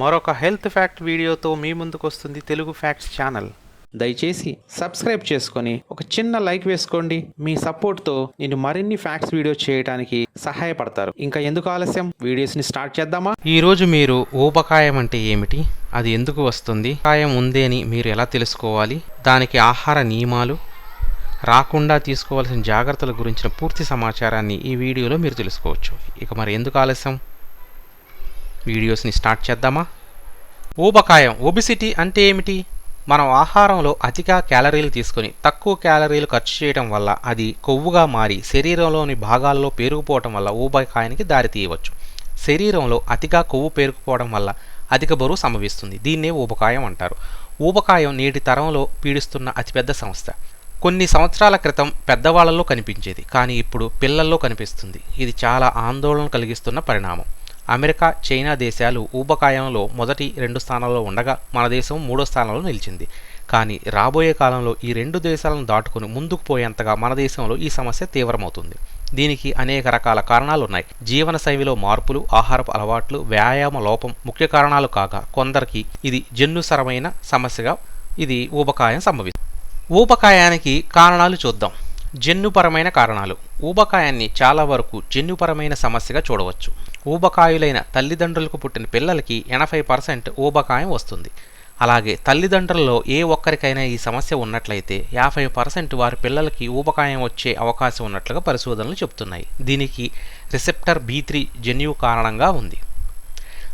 మరొక health fact వీడియోతో మీ ముందుకు వస్తుంది తెలుగు ఫ్యాక్ట్స్ ఛానల్. దయచేసి సబ్స్క్రైబ్ చేసుకొని ఒక చిన్న లైక్ వేసుకోండి. మీ సపోర్ట్తో నేను మరిన్ని ఫ్యాక్ట్స్ వీడియో చేయడానికి సహాయపడతారు. ఇంకా ఎందుకు ఆలస్యం? వీడియోస్ని స్టార్ట్ చేద్దామా? ఈరోజు మీరు ఊబకాయం అంటే ఏమిటి? అది ఎందుకు వస్తుంది? కాయం ఉంది అని మీరు ఎలా తెలుసుకోవాలి? దానికి ఆహార నియమాలు? రాకుండా తీసుకోవాల్సిన జాగ్రత్తల గురించిన పూర్తి సమాచారాన్ని ఈ వీడియోలో మీరు తెలుసుకోవచ్చు. ఇక మరి ఎందుకు ఆలస్యం? వీడియోస్ని స్టార్ట్ చేద్దామా? ఊబకాయం ఒబిసిటీ అంటే ఏమిటి? మనం ఆహారంలో అధిక క్యాలరీలు తీసుకొని తక్కువ క్యాలరీలు ఖర్చు చేయడం వల్ల అది కొవ్వుగా మారి శరీరంలోని భాగాల్లో పేరుకుపోవడం వల్ల ఊబకాయానికి దారితీయవచ్చు శరీరంలో అతిగా కొవ్వు పేరుకుపోవడం వల్ల అధిక బరువు సంభవిస్తుంది. దీన్నే ఊబకాయం అంటారు. ఊబకాయం నేటి తరంలో పీడిస్తున్న అతిపెద్ద సంస్థ. కొన్ని సంవత్సరాల క్రితం పెద్దవాళ్ళలో కనిపించేది కానీ ఇప్పుడు పిల్లల్లో కనిపిస్తుంది. ఇది చాలా ఆందోళన కలిగిస్తున్న పరిణామం. అమెరికా చైనా దేశాలు ఊబకాయంలో మొదటి రెండు స్థానాల్లో ఉండగా మన దేశం మూడో స్థానంలో నిలిచింది. కానీ రాబోయే కాలంలో ఈ రెండు దేశాలను దాటుకుని ముందుకు పోయేంతగా మన దేశంలో ఈ సమస్య తీవ్రమవుతుంది. దీనికి అనేక రకాల కారణాలు ఉన్నాయి. జీవన శైలిలో మార్పులు ఆహారపు అలవాట్లు వ్యాయామ లోపం ముఖ్య కారణాలు కాగా కొందరికి ఇది జన్యుసరమైన సమస్యగా ఇది ఊబకాయం సంభవిస్తుంది. ఊబకాయానికి కారణాలు చూద్దాం. జన్యుపరమైన కారణాలు. ఊబకాయాన్ని చాలా వరకు జన్యుపరమైన సమస్యగా చూడవచ్చు. ఊబకాయులైన తల్లిదండ్రులకు పుట్టిన పిల్లలకి ఎనభై పర్సెంట్ ఊబకాయం వస్తుంది. అలాగే తల్లిదండ్రుల్లో ఏ ఒక్కరికైనా ఈ సమస్య ఉన్నట్లయితే యాభై పర్సెంట్ వారి పిల్లలకి ఊబకాయం వచ్చే అవకాశం ఉన్నట్లుగా పరిశోధనలు చెబుతున్నాయి. దీనికి రిసెప్టర్ బీ త్రీ జెన్యు కారణంగా ఉంది.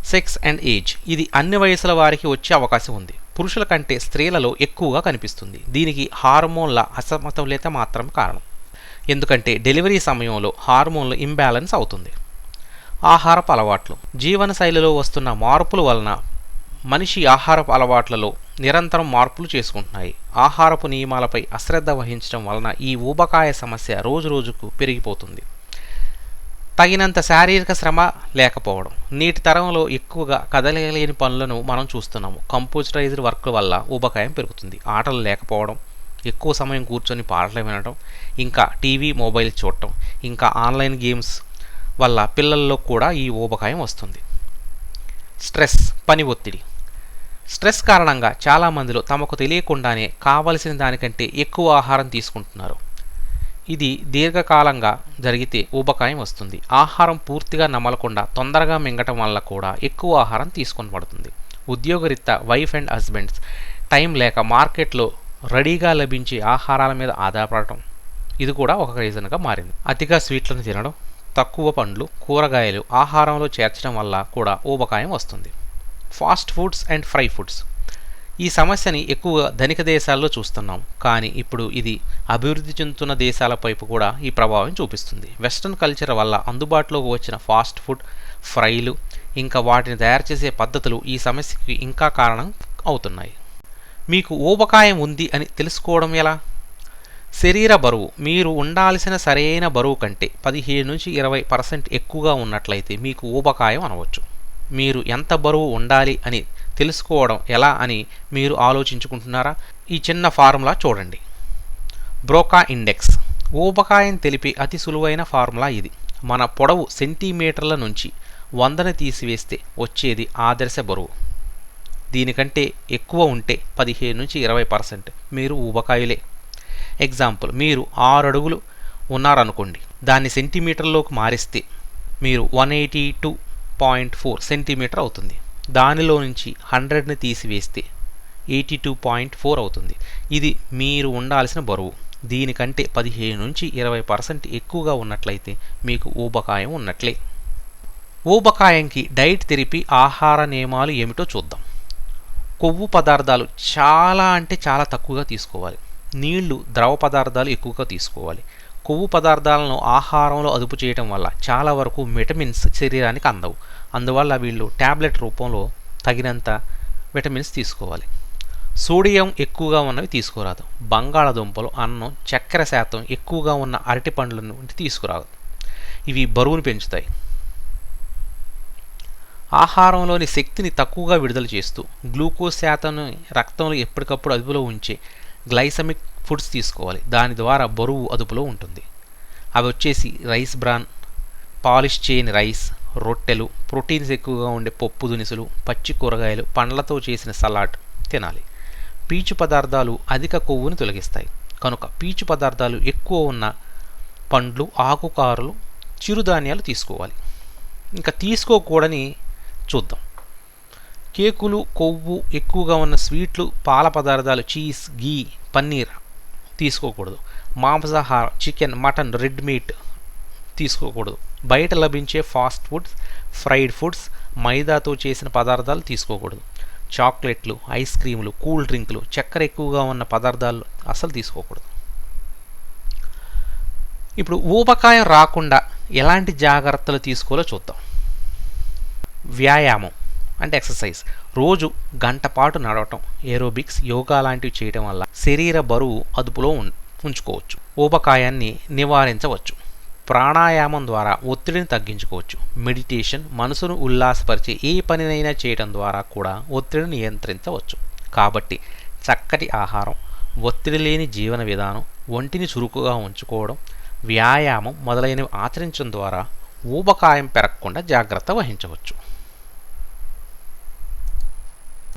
Sex and age. ఇది అన్ని వయసుల వారికి వచ్చే అవకాశం ఉంది. పురుషుల కంటే స్త్రీలలో ఎక్కువగా కనిపిస్తుంది. దీనికి హార్మోన్ల అసమతుల్యత మాత్రం కారణం. ఎందుకంటే డెలివరీ సమయంలో హార్మోన్లు ఇంబ్యాలెన్స్ అవుతుంది. ఆహారపు అలవాట్లు. జీవనశైలిలో వస్తున్న మార్పుల వలన మనిషి ఆహారపు అలవాట్లలో నిరంతరం మార్పులు చేసుకుంటున్నాయి. ఆహారపు నియమాలపై అశ్రద్ధ వహించడం వలన ఈ ఊబకాయ సమస్య రోజు రోజుకు పెరిగిపోతుంది. తగినంత శారీరక శ్రమ లేకపోవడం. నేటి తరంలో ఎక్కువగా కదలలేని పనులను మనం చూస్తున్నాము. కంప్యూటరైజ్డ్ వర్క్ వల్ల ఊబకాయం పెరుగుతుంది. ఆటలు లేకపోవడం ఎక్కువ సమయం కూర్చొని పాటలు వినడం ఇంకా టీవీ మొబైల్ చూడటం ఇంకా ఆన్లైన్ గేమ్స్ వల్ల పిల్లల్లో కూడా ఈ ఊబకాయం వస్తుంది. స్ట్రెస్ పని ఒత్తిడి. స్ట్రెస్ కారణంగా చాలామందిలో తమకు తెలియకుండానే కావలసిన దానికంటే ఎక్కువ ఆహారం తీసుకుంటున్నారు. ఇది దీర్ఘకాలంగా జరిగితే ఊబకాయం వస్తుంది. ఆహారం పూర్తిగా నమలకుండా తొందరగా మింగటం వల్ల కూడా ఎక్కువ ఆహారం తీసుకొని పడుతుంది. ఉద్యోగరీత్యా వైఫ్ అండ్ హస్బెండ్స్ టైం లేక మార్కెట్లో రెడీగా లభించే ఆహారాల మీద ఆధారపడటం. ఇది కూడా ఒక రీజన్గా మారింది. అతిగా స్వీట్లను తినడం తక్కువ పండ్లు కూరగాయలు ఆహారంలో చేర్చడం వల్ల కూడా ఊబకాయం వస్తుంది. Fast foods and fry foods ఈ సమస్యని ఎక్కువగా ధనిక దేశాల్లో చూస్తున్నాం. కానీ ఇప్పుడు ఇది అభివృద్ధి చెందుతున్న దేశాల వైపు కూడా ఈ ప్రభావం చూపిస్తుంది. వెస్ట్రన్ కల్చర్ వల్ల అందుబాటులోకి వచ్చిన ఫాస్ట్ ఫుడ్ ఫ్రైలు ఇంకా వాటిని తయారు చేసే పద్ధతులు ఈ సమస్యకి ఇంకా కారణం అవుతున్నాయి. మీకు ఊబకాయం ఉంది అని తెలుసుకోవడం ఎలా? శరీర బరువు మీరు ఉండాల్సిన సరైన బరువు కంటే పదిహేను నుంచి ఇరవై పర్సెంట్ ఎక్కువగా ఉన్నట్లయితే మీకు ఊబకాయం అనవచ్చు. మీరు ఎంత బరువు ఉండాలి అని తెలుసుకోవడం ఎలా అని మీరు ఆలోచించుకుంటున్నారా? ఈ చిన్న ఫార్ములా చూడండి. Broca index. ఊబకాయం తెలిపే అతి సులువైన ఫార్ములా ఇది. మన పొడవు సెంటీమీటర్ల నుంచి వందను తీసివేస్తే వచ్చేది ఆదర్శ బరువు. దీనికంటే ఎక్కువ ఉంటే పదిహేను నుంచి ఇరవై పర్సెంట్. మీరు ఊబకాయులే. ఎగ్జాంపుల్ మీరు ఆరు అడుగులు ఉన్నారనుకోండి దాన్ని సెంటీమీటర్లోకి మారిస్తే మీరు one eighty two point four centimetre అవుతుంది. దానిలో నుంచి హండ్రెడ్ని తీసివేస్తే ఎయిటీ టూ పాయింట్ ఫోర్ అవుతుంది. ఇది మీరు ఉండాల్సిన బరువు. దీనికంటే పదిహేను నుంచి ఇరవై పర్సెంట్ ఎక్కువగా ఉన్నట్లయితే మీకు ఊబకాయం ఉన్నట్లే. ఊబకాయంకి డైట్ తెరిపి ఆహార నియమాలు ఏమిటో చూద్దాం. కొవ్వు పదార్థాలు చాలా అంటే చాలా తక్కువగా తీసుకోవాలి. నీళ్ళు ద్రవ పదార్థాలు ఎక్కువగా తీసుకోవాలి. కొవ్వు పదార్థాలను ఆహారంలో అదుపు చేయడం వల్ల చాలా వరకు విటమిన్స్ శరీరానికి అందవు. అందువల్ల వీళ్ళు ట్యాబ్లెట్ రూపంలో తగినంత విటమిన్స్ తీసుకోవాలి. సోడియం ఎక్కువగా ఉన్నవి తీసుకోరాదు. బంగాళదుంపలు అన్నం చక్కెర శాతం ఎక్కువగా ఉన్న అరటి పండ్ల నుండి తీసుకురాదు. ఇవి బరువును పెంచుతాయి. ఆహారంలోని శక్తిని తక్కువగా విడుదల చేస్తూ గ్లూకోజ్ శాతం రక్తంలో ఎప్పటికప్పుడు అదుపులో ఉంచే గ్లైసమిక్ ఫుడ్స్ తీసుకోవాలి. దాని ద్వారా బరువు అదుపులో ఉంటుంది. అవి వచ్చేసి రైస్ బ్రాన్ పాలిష్ చేయని రైస్ రొట్టెలు ప్రోటీన్స్ ఎక్కువగా ఉండే పప్పు దినుసులు పచ్చి కూరగాయలు పండ్లతో చేసిన సలాడ్ తినాలి. పీచు పదార్థాలు అధిక కొవ్వుని తొలగిస్తాయి. కనుక పీచు పదార్థాలు ఎక్కువ ఉన్న పండ్లు ఆకుకారులు చిరుధాన్యాలు తీసుకోవాలి. ఇంకా తీసుకోకూడని చూద్దాం. కేకులు కొవ్వు ఎక్కువగా ఉన్న స్వీట్లు పాల పదార్థాలు చీజ్ గీ పన్నీర్ తీసుకోకూడదు. మాంసాహార చికెన్ మటన్ రెడ్ మీట్ తీసుకోకూడదు. బయట లభించే ఫాస్ట్ ఫుడ్స్ ఫ్రైడ్ ఫుడ్స్ మైదాతో చేసిన పదార్థాలు తీసుకోకూడదు. చాక్లెట్లు ఐస్ క్రీములు కూల్ డ్రింకులు చక్కెర ఎక్కువగా ఉన్న పదార్థాలు అసలు తీసుకోకూడదు. ఇప్పుడు ఊబకాయం రాకుండా ఎలాంటి జాగ్రత్తలు తీసుకోవాలో చూద్దాం. వ్యాయామం. అంటే ఎక్సర్సైజ్ రోజు గంట పాటు నడవటం ఏరోబిక్స్ యోగా లాంటివి చేయడం వల్ల శరీర బరువు అదుపులో ఉం- ఉంచుకోవచ్చు. ఊబకాయాన్ని నివారించవచ్చు. ప్రాణాయామం ద్వారా ఒత్తిడిని తగ్గించుకోవచ్చు. మెడిటేషన్ మనసును ఉల్లాసపరిచే ఏ పనినైనా చేయడం ద్వారా కూడా ఒత్తిడిని నియంత్రించవచ్చు. కాబట్టి చక్కటి ఆహారం ఒత్తిడి లేని జీవన విధానం ఒంటిని చురుకుగా ఉంచుకోవడం వ్యాయామం మొదలైనవి ఆచరించడం ద్వారా ఊబకాయం పెరగకుండా జాగ్రత్త వహించవచ్చు.